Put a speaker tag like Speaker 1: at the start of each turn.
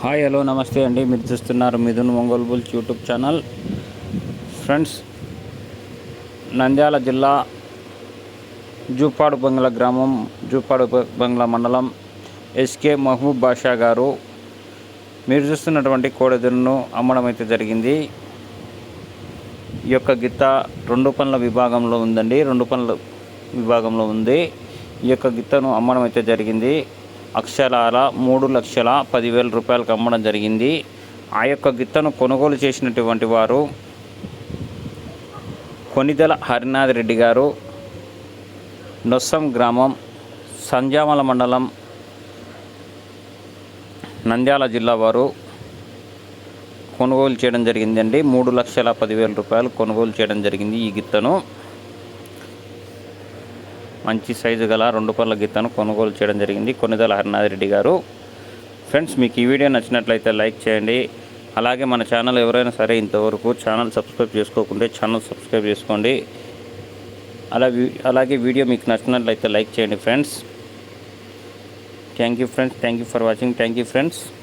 Speaker 1: Hi hello నమస్తే అండి. మీరు చూస్తున్నారు Mithun Ongole bulls YouTube channel. Friends Nandyal జిల్లా జూపాడు బంగ్లా గ్రామం జూపాడు బంగ్లా మండలం ఎస్కే మహబూబ్ బాషా గారు. మీరు చూస్తున్నటువంటి కోడెదురును అమ్మడం అయితే జరిగింది. ఈ యొక్క గిత్త రెండు పనుల విభాగంలో ఉందండి. రెండు పనుల విభాగంలో ఉంది. ఈ యొక్క గిత్తను అమ్మడం అయితే జరిగింది. అక్షరాల మూడు లక్షల పదివేల రూపాయలకు అమ్మడం జరిగింది. ఆ యొక్క గిత్తను కొనుగోలు చేసినటువంటి వారు కొనిదల హరినాథ్ రెడ్డి గారు నొస్సం గ్రామం సంజామల మండలం నంద్యాల జిల్లా వారు కొనుగోలు చేయడం జరిగిందండి. మూడు లక్షల పదివేల రూపాయలు కొనుగోలు చేయడం జరిగింది ఈ గిత్తను. మంచి సైజు గల రెండు పళ్ళ గిత్తను కొనుగోలు చేయడం జరిగింది. కొనిదల హరినాథ్ రెడ్డి గారు. ఫ్రెండ్స్ మీకు ఈ వీడియో నచ్చినట్లయితే లైక్ చేయండి. అలాగే మన ఛానల్ ఎవరైనా సరే ఇంతవరకు ఛానల్ సబ్స్క్రైబ్ చేసుకోకుంటే ఛానల్ సబ్స్క్రైబ్ చేసుకోండి. అలా వీ- అలాగే వీడియో మీకు నచ్చినట్లయితే లైక్ చేయండి friends. Thank you friends. Thank you for watching. Thank you friends.